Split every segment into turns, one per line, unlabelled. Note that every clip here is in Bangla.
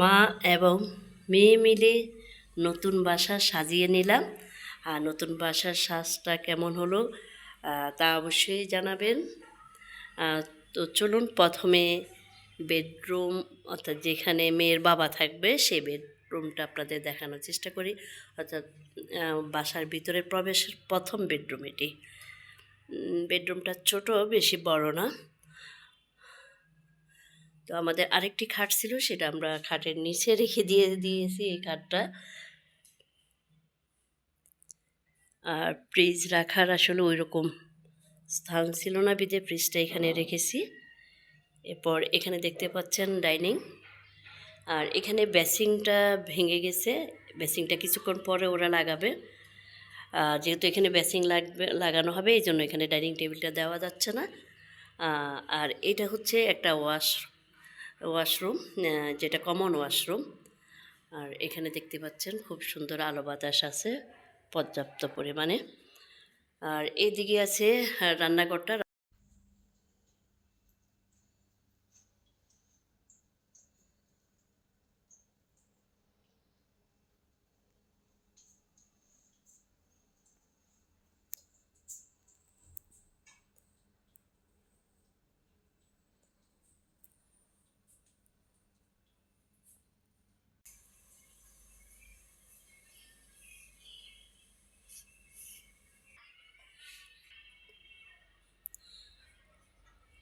মা এবং মেয়ে মিলে নতুন বাসা সাজিয়ে নিলাম। আর নতুন বাসার সাজটা কেমন হলো তা অবশ্যই জানাবেন। তো চলুন প্রথমে বেডরুম, অর্থাৎ যেখানে মেয়ের বাবা থাকবে, সেই বেডরুমটা আপনাদের দেখানোর চেষ্টা করি। অর্থাৎ বাসার ভিতরে প্রবেশের প্রথম বেডরুম এটি। বেডরুমটা ছোট, বেশি বড় না। তো আমাদের আরেকটি খাট ছিল, সেটা আমরা খাটের নিচে রেখে দিয়ে দিয়েছি এই খাটটা। আর ফ্রিজ রাখার আসলে ওই রকম স্থান ছিল না, বিদে ফ্রিজটা এখানে রেখেছি। এরপর এখানে দেখতে পাচ্ছেন ডাইনিং। আর এখানে বেসিংটা ভেঙে গেছে বেসিংটা কিছুক্ষণ পরে ওরা লাগাবে। যেহেতু এখানে বেসিং লাগবে, লাগানো হবে এই জন্য এখানে ডাইনিং টেবিলটা দেওয়া যাচ্ছে না। আর এটা হচ্ছে একটা ওয়াশ ওয়াশরুম যেটা কমন ওয়াশরুম আর এখানে দেখতে পাচ্ছেন খুব সুন্দর আলো বাতাস আছে, পর্যাপ্ত পরিমাণে। আর এদিকে আছে রান্নাঘরটা।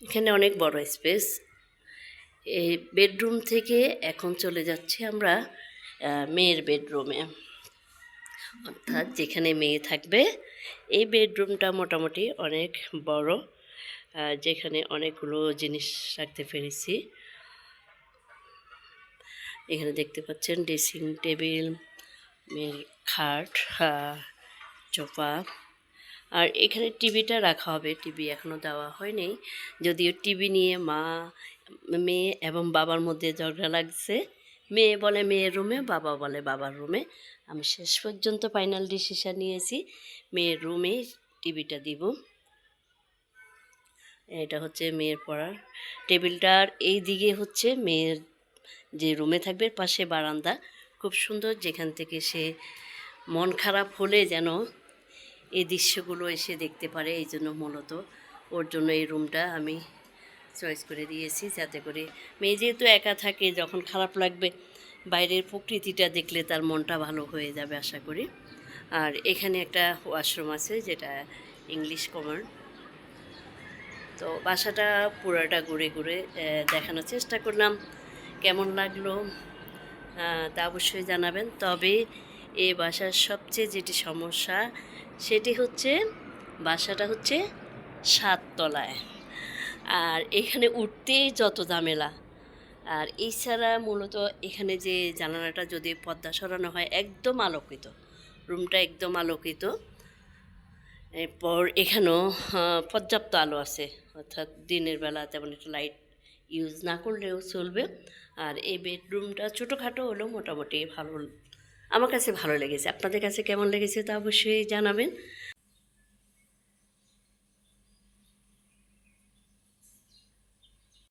এখানে অনেক বড় স্পেস। এই বেডরুম থেকে এখন চলে যাচ্ছি আমরা মেয়ের বেডরুমে। অর্থাৎ যেখানে মেয়ে থাকবে, এই বেডরুমটা মোটামুটি অনেক বড় যেখানে অনেকগুলো জিনিস রাখতে পেরেছি। এখানে দেখতে পাচ্ছেন, ড্রেসিং টেবিল, মেয়ের খাট সোফা। আর এখানে টিভিটা রাখা হবে। টিভি এখনও দেওয়া হয়নি। যদিও টিভি নিয়ে মা, মেয়ে এবং বাবার মধ্যে ঝগড়া লাগছে। মেয়ে বলে মেয়ের রুমে বাবা বলে বাবার রুমে আমি শেষ পর্যন্ত ফাইনাল ডিসিশন নিয়েছি। মেয়ের রুমে টিভিটা দিব। এটা হচ্ছে মেয়ের পড়ার টেবিলটার এই দিকে হচ্ছে মেয়ের যে রুমে থাকবে, পাশে বারান্দা। খুব সুন্দর যেখান থেকে সে মন খারাপ হলে যেন এই দৃশ্যগুলো এসে দেখতে পারে, এই জন্য মূলত ওর জন্য এই রুমটা আমি চয়েস করে দিয়েছি, যাতে করে মেয়ে যেহেতু একা থাকে, যখন খারাপ লাগবে, বাইরের প্রকৃতিটা দেখলে তার মনটা ভালো হয়ে যাবে আশা করি। আর এখানে একটা ওয়াশরুম আছে, যেটা ইংলিশ কমন তো বাসাটা পুরাটা ঘুরে ঘুরে দেখানোর চেষ্টা করলাম, কেমন লাগল তা অবশ্যই জানাবেন। তবে এই বাসার সবচেয়ে যেটি সমস্যা, সেটি হচ্ছে বাসাটা হচ্ছে সাততলায়। আর এখানে উঠতেই যত ঝামেলা। আর এছাড়া মূলত এখানে যে জানালাটা যদি পর্দা সরানো হয়, একদম আলোকিত। রুমটা একদম আলোকিত। এরপর এখানেও পর্যাপ্ত আলো আছে। অর্থাৎ দিনের বেলা তেমন একটা লাইট ইউজ না করলেও চলবে। আর এই বেডরুমটা ছোটোখাটো হলেও মোটামুটি ভালো আমার কাছে ভালো লেগেছে। আপনাদের কাছে কেমন লেগেছে তা অবশ্যই জানাবেন।